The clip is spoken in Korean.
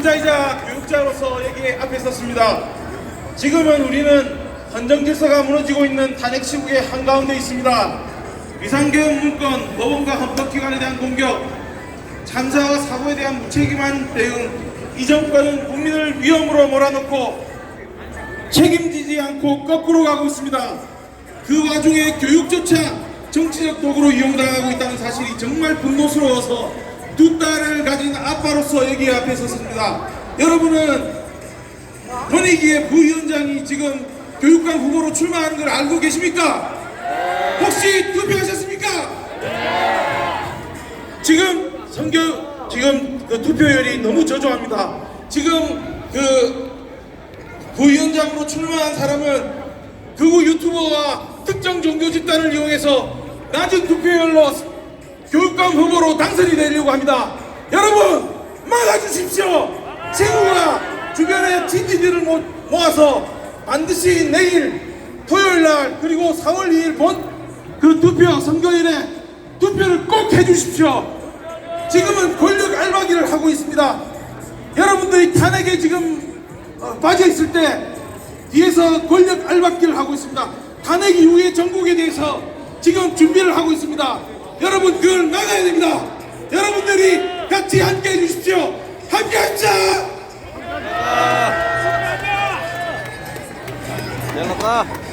후자이자 교육자로서 여기 앞에 섰습니다. 지금은 우리는 헌정 질서가 무너지고 있는 탄핵 시국의 한가운데 있습니다. 비상계엄 문건, 법원과 헌법기관에 대한 공격, 참사와 사고에 대한 무책임한 대응, 이 정권은 국민을 위험으로 몰아넣고 책임지지 않고 거꾸로 가고 있습니다. 그 와중에 교육조차 정치적 도구로 이용당하고 있다는 사실이 정말 분노스러워서 두 딸을 가진 아빠로서 여기 앞에 섰습니다. 여러분은 권익위의 부위원장이 지금 교육감 후보로 출마하는 걸 알고 계십니까? 혹시 투표하셨습니까? 지금 선교 지금 그 투표율이 너무 저조합니다. 지금 그 부위원장으로 출마한 사람은 극우 유튜버와 특정 종교 집단을 이용해서 낮은 투표율로 교육감 후보로 당선이 되려고 합니다. 여러분 막아주십시오. 친구가 주변에 친지들을 모- 모아서 반드시 내일 토요일 날 그리고 4월 2일 본 그 투표 선거일에 투표를 꼭 해주십시오. 지금은 권력 알바기를 하고 있습니다. 여러분들이 탄핵에 지금 어, 빠져 있을 때 뒤에서 권력 알바기를 하고 있습니다. 탄핵 이후의 전국에 대해서 지금 준비를 하고 있습니다. 여러분 그걸 막아야 됩니다. 여러분들이 같이 함께 해주십시오. 함께 하자! 잘났다. 네,